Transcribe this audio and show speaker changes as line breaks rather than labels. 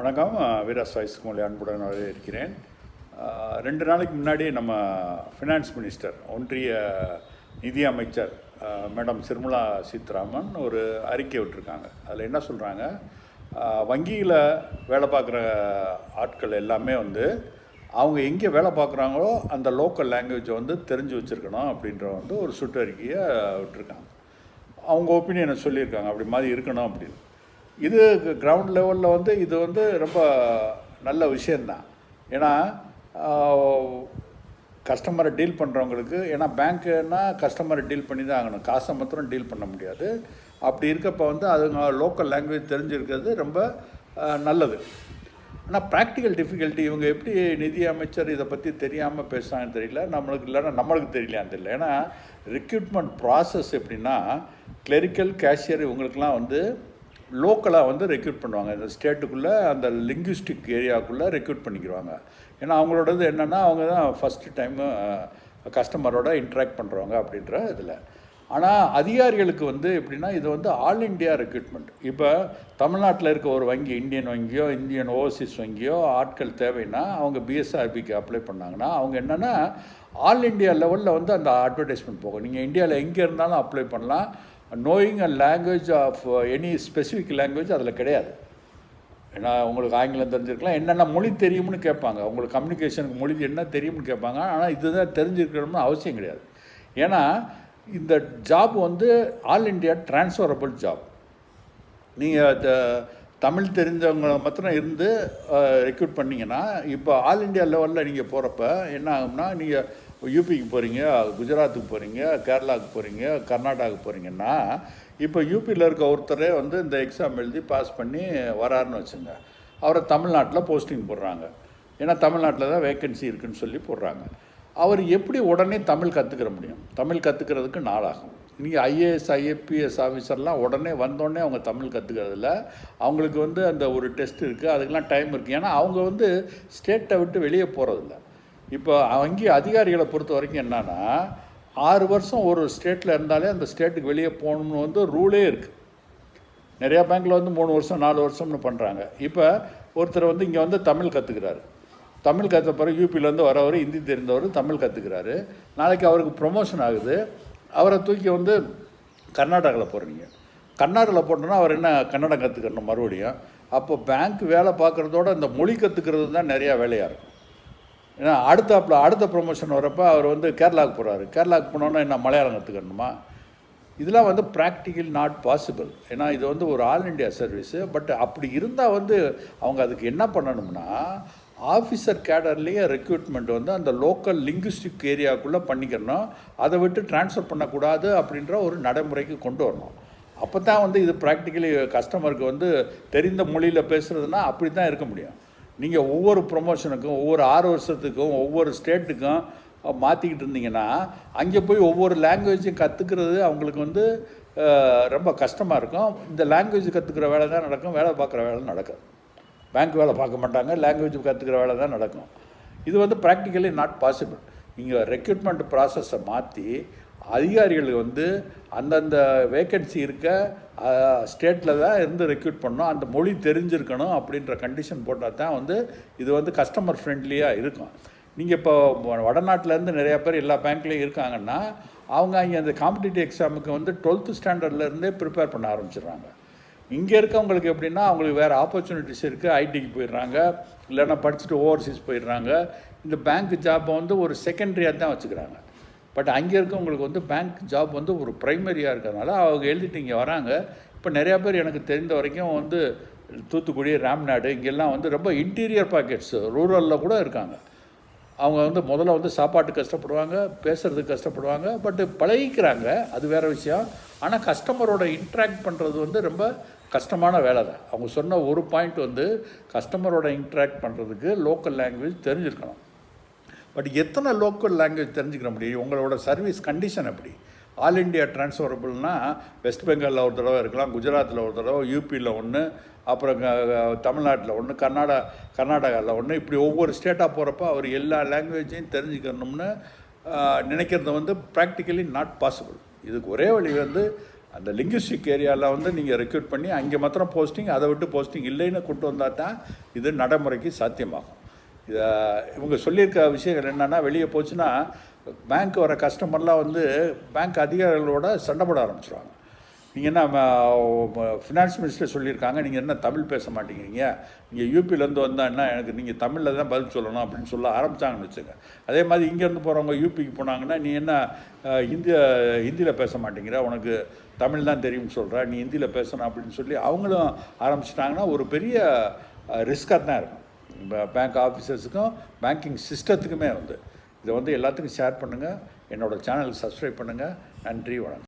வணக்கம். வீராஸ் வாய்ஸ்குமொழி அன்புடன் இருக்கிறேன். ரெண்டு நாளைக்கு முன்னாடி நம்ம ஃபினான்ஸ் மினிஸ்டர் ஒன்றிய நிதி அமைச்சர் மேடம் சிர்மலா சீதாராமன் ஒரு அறிக்கை விட்டுருக்காங்க. அதில் என்ன சொல்கிறாங்க வங்கியில் வேலை பார்க்குற ஆட்கள் எல்லாமே வந்து அவங்க எங்கே வேலை பார்க்குறாங்களோ அந்த லோக்கல் லாங்குவேஜை வந்து தெரிஞ்சு வச்சுருக்கணும் அப்படின்ற வந்து ஒரு சுற்றறிக்கையை விட்டுருக்காங்க. அவங்க ஒப்பீனியனை சொல்லியிருக்காங்க. அப்படி மாதிரி இருக்கணும் அப்படின்னு. இது கிரவுண்ட் லெவலில் வந்து இது வந்து ரொம்ப நல்ல விஷயந்தான் ஏன்னா கஸ்டமரை டீல் பண்ணுறவங்களுக்கு ஏன்னா பேங்க்குன்னா கஸ்டமரை டீல் பண்ணி தான் ஆகணும். காசை மாத்திரம் டீல் பண்ண முடியாது. அப்படி இருக்கப்போ வந்து அதுங்க லோக்கல் லாங்குவேஜ் தெரிஞ்சிருக்கிறது ரொம்ப நல்லது. ஆனால் ப்ராக்டிக்கல் டிஃபிகல்ட்டி இவங்க எப்படி நிதி அமைச்சர் இதை பற்றி தெரியாமல் பேசுகிறாங்கன்னு தெரியல. நம்மளுக்கு இல்லைன்னா நம்மளுக்கு தெரியலையான்னு தெரியல. ஏன்னா ரெக்ரூட்மெண்ட் ப்ராசஸ் எப்படின்னா கிளரிக்கல் கேஷியர் இவங்களுக்கெல்லாம் வந்து லோக்கலாக வந்து ரெக்ரூட் பண்ணுவாங்க. இந்த ஸ்டேட்டுக்குள்ளே அந்த லிங்குஸ்டிக் ஏரியாவுக்குள்ளே ரெக்ரூட் பண்ணிக்கிடுவாங்க ஏன்னா அவங்களோடது என்னென்னா அவங்க தான் ஃபஸ்ட்டு டைமு கஸ்டமரோட இன்ட்ராக்ட் பண்ணுறவங்க அப்படின்ற இதில். ஆனால் அதிகாரிகளுக்கு வந்து எப்படின்னா இது வந்து ஆல் இண்டியா ரெக்ரூட்மெண்ட் இப்போ தமிழ்நாட்டில் இருக்க ஒரு வங்கி இந்தியன் வங்கியோ இந்தியன் ஓவர்சீஸ் வங்கியோ ஆட்கள் தேவைன்னா அவங்க பிஎஸ்ஆர்பிக்கு அப்ளை பண்ணாங்கன்னா அவங்க என்னென்னா ஆல் இண்டியா லெவலில் வந்து அந்த அட்வர்டைஸ்மெண்ட் போகும். நீங்கள் இந்தியாவில் எங்கே இருந்தாலும் அப்ளை பண்ணலாம். Knowing a language of any specific language அதில் கிடையாது. ஏன்னா உங்களுக்கு ஆங்கிலம் தெரிஞ்சிருக்கலாம். என்னென்ன மொழி தெரியும்னு கேட்பாங்க. உங்களுக்கு கம்யூனிகேஷனுக்கு மொழி என்ன தெரியும்னு கேட்பாங்க. ஆனால் இதுதான் தெரிஞ்சிருக்கணும்னு அவசியம் கிடையாது. ஏன்னா இந்த ஜாப் வந்து ஆல் இண்டியா டிரான்ஸ்ஃபரபிள் ஜாப் நீங்கள் தமிழ் தெரிஞ்சவங்க மாத்திரம் இருந்து uh, ரெக்ரூட் பண்ணீங்கன்னா இப்போ ஆல் இண்டியா லெவலில் நீங்கள் போகிறப்ப என்ன ஆகும்னா நீங்கள் யூபிக்கு போகிறீங்க குஜராத்துக்கு போகிறீங்க கேரளாவுக்கு போகிறீங்க கர்நாடகாவுக்கு போகிறீங்கன்னா இப்போ யூபியில் இருக்க ஒருத்தரே வந்து இந்த எக்ஸாம் எழுதி பாஸ் பண்ணி வராருன்னு வச்சுங்க. அவரை தமிழ்நாட்டில் போஸ்டிங் போடுறாங்க. ஏன்னா தமிழ்நாட்டில் தான் வேக்கன்சி இருக்குன்னு சொல்லி போடுறாங்க. அவர் எப்படி உடனே தமிழ் கற்றுக்கிற முடியும்? தமிழ் கற்றுக்கிறதுக்கு நாளாகும். இன்றைக்கி ஐஏஎஸ் ஐஏபிஎஸ் ஆஃபீஸர்லாம் உடனே வந்தோடனே அவங்க தமிழ் கற்றுக்கிறதில்ல அவங்களுக்கு வந்து அந்த ஒரு டெஸ்ட் இருக்குது அதுக்கெலாம் டைம் இருக்குது ஏன்னா அவங்க வந்து ஸ்டேட்டை விட்டு வெளியே போகிறதில்ல இப்போ வங்கி அதிகாரிகளை பொறுத்த வரைக்கும் என்னென்னா ஆறு வருஷம் ஒரு ஸ்டேட்டில் இருந்தாலே அந்த ஸ்டேட்டுக்கு வெளியே போகணும்னு வந்து ரூலே இருக்குது நிறையா பேங்க்கில் வந்து மூணு வருஷம் நாலு வருஷம்னு பண்ணுறாங்க இப்போ ஒருத்தர் வந்து இங்கே வந்து தமிழ் கற்றுக்கிறாரு தமிழ் கற்ற பிறகு யூபியிலேருந்து வரவர் ஹிந்தி தெரிந்தவர் தமிழ் கற்றுக்கிறாரு நாளைக்கு அவருக்கு ப்ரொமோஷன் ஆகுது. அவரை தூக்கி வந்து கர்நாடகாவில் போடுறீங்க. கர்நாடகாவில் போட்டோன்னா அவர் என்ன கன்னடம் கற்றுக்கணும் மறுபடியும்? அப்போ பேங்க் வேலை பார்க்குறதோட இந்த மொழி கற்றுக்கிறது தான் நிறையா வேலையாக இருக்கும். ஏன்னா அடுத்தாப்பில் அடுத்த ப்ரொமோஷன் வரப்போ அவர் வந்து கேரளாவுக்கு போகிறாரு கேரளாவுக்கு போனோன்னா என்ன மலையாளம் கற்றுக்கணுமா இதெல்லாம் வந்து ப்ராக்டிக்கல் நாட் பாசிபிள் ஏன்னா இது வந்து ஒரு ஆல் இண்டியா சர்வீஸு பட் அப்படி இருந்தால் வந்து அவங்க அதுக்கு என்ன பண்ணணும்னா ஆஃபீஸர் கேடர்லேயே ரெக்ரூட்மெண்ட் வந்து அந்த லோக்கல் லிங்குஸ்டிக் ஏரியாவுக்குள்ளே பண்ணிக்கணும். அதை விட்டு ட்ரான்ஸ்ஃபர் பண்ணக்கூடாது அப்படின்ற ஒரு நடைமுறைக்கு கொண்டு வரணும். அப்போ தான் வந்து இது ப்ராக்டிக்கலி கஸ்டமருக்கு வந்து தெரிந்த மொழியில் பேசுகிறதுனா அப்படி தான் இருக்க முடியும். நீங்கள் ஒவ்வொரு ப்ரொமோஷனுக்கும் ஒவ்வொரு ஆறு வருஷத்துக்கும் ஒவ்வொரு ஸ்டேட்டுக்கும் மாற்றிக்கிட்டு இருந்தீங்கன்னா அங்கே போய் ஒவ்வொரு லாங்குவேஜையும் கற்றுக்கிறது அவங்களுக்கு வந்து ரொம்ப கஷ்டமாக இருக்கும். இந்த லாங்குவேஜ் கற்றுக்கிற வேலை தான் நடக்கும். வேலை பார்க்குற வேலை நடக்கும் பேங்க் வேலை பார்க்க மாட்டாங்க. லாங்குவேஜ் கற்றுக்கிற வேலை தான் நடக்கும். இது வந்து ப்ராக்டிக்கலி நாட் பாசிபிள் நீங்கள் ரெக்ரூட்மெண்ட் ப்ராசஸை மாற்றி அதிகாரிகளுக்கு வந்து அந்தந்த வேக்கன்சி இருக்க ஸ்டேட்டில் தான் இருந்து ரெக்ரூட் பண்ணணும் அந்த மொழி தெரிஞ்சிருக்கணும் அப்படின்ற கண்டிஷன் போட்டால் தான் வந்து இது வந்து கஸ்டமர் ஃப்ரெண்ட்லியாக இருக்கும். நீங்கள் இப்போ வடநாட்டிலேருந்து நிறையா பேர் எல்லா பேங்க்லேயும் இருக்காங்கன்னா அவங்க இங்கே அந்த காம்படிட்டிவ் எக்ஸாமுக்கு வந்து டுவெல்த்து ஸ்டாண்டர்ட்லேருந்தே ப்ரிப்பேர் பண்ண ஆரம்பிச்சிடுறாங்க. இங்கே இருக்கவங்களுக்கு எப்படின்னா அவங்களுக்கு வேறு ஆப்பர்ச்சுனிட்டிஸ் இருக்குது ஐடிக்கு போயிடுறாங்க. இல்லைன்னா படிச்சுட்டு ஓவர்சீஸ் போயிடுறாங்க. இந்த பேங்க் ஜாப்பை வந்து ஒரு செகண்டரியாக தான் வச்சுக்கிறாங்க. பட் அங்கே இருக்கவங்களுக்கு வந்து பேங்க் ஜாப் வந்து ஒரு ப்ரைமரியாக இருக்கிறதுனால அவங்க எழுதிட்டு இங்கே வராங்க. இப்போ நிறையா பேர் எனக்கு தெரிந்த வரைக்கும் வந்து தூத்துக்குடி ராம்நாடு இங்கெல்லாம் வந்து ரொம்ப இன்டீரியர் பாக்கெட்ஸ் ரூரலில் கூட இருக்காங்க. அவங்க வந்து முதல்ல வந்து சாப்பாட்டுக்கு கஷ்டப்படுவாங்க பேசுகிறதுக்கு கஷ்டப்படுவாங்க பட்டு பழகிக்கிறாங்க அது வேறு விஷயம். ஆனால் கஸ்டமரோட இன்ட்ராக்ட் பண்ணுறது வந்து ரொம்ப கஷ்டமான வேலை தான். அவங்க சொன்ன ஒரு பாயிண்ட் வந்து கஸ்டமரோட இன்ட்ராக்ட் பண்ணுறதுக்கு லோக்கல் லாங்குவேஜ் தெரிஞ்சிருக்கணும். பட் எத்தனை லோக்கல் லாங்குவேஜ் தெரிஞ்சுக்கிற முடியும்? உங்களோட சர்வீஸ் கண்டிஷன் எப்படி? ஆல் இண்டியா டிரான்ஸ்ஃபரபிள்னா வெஸ்ட் பெங்காலில் ஒரு தடவை இருக்கலாம் குஜராத்தில் ஒரு தடவை யூபியில் ஒன்று அப்புறம் தமிழ்நாட்டில் ஒன்று கர்நாடகா கர்நாடகாவில் ஒன்று இப்படி ஒவ்வொரு ஸ்டேட்டாக போகிறப்ப அவர் எல்லா லாங்குவேஜையும் தெரிஞ்சுக்கணும்னு நினைக்கிறது வந்து ப்ராக்டிக்கலி நாட் பாசிபிள் இதுக்கு ஒரே வழி வந்து அந்த லிங்குஸ்டிக் ஏரியாவில் வந்து நீங்கள் ரெக்ரூட் பண்ணி அங்கே மாத்திரம் போஸ்டிங் அதை விட்டு போஸ்டிங் இல்லைன்னு கொண்டு வந்தால் தான் இது நடைமுறைக்கு சாத்தியமாகும். இதை இவங்க சொல்லியிருக்க விஷயங்கள் என்னென்னா வெளியே போச்சுன்னா பேங்க் வர கஸ்டமர்லாம் வந்து பேங்க் அதிகாரிகளோட சண்டை போட ஆரம்பிச்சிருவாங்க. நீங்கள் என்ன ஃபினான்ஸ் மினிஸ்டர் சொல்லியிருக்காங்க நீங்கள் என்ன தமிழ் பேச மாட்டேங்கிறீங்க? நீங்கள் யூபிலேருந்து வந்தால் என்ன எனக்கு நீங்கள் தமிழில் தான் பதில் சொல்லணும் அப்படின்னு சொல்ல ஆரம்பித்தாங்கன்னு வச்சுங்க அதே மாதிரி இங்கேருந்து போகிறவங்க யூபிக்கு போனாங்கன்னா நீ என்ன அஹ், ஹிந்தியில் பேச மாட்டேங்கிற உனக்கு தமிழ் தான் தெரியும்னு சொல்கிற நீ ஹிந்தியில் பேசணும் அப்படின்னு சொல்லி அவங்களும் ஆரம்பிச்சிட்டாங்கன்னா ஒரு பெரிய ரிஸ்க்காக தான் இருக்கும். பேங்க் ஆஃபீஸர்ஸுக்கும் பேங்கிங் சிஸ்டத்துக்குமே வந்து இதை வந்து எல்லாத்துக்கும் ஷேர் பண்ணுங்கள் என்னோடய சேனலுக்கு சப்ஸ்கிரைப் பண்ணுங்கள் நன்றி வணக்கம்.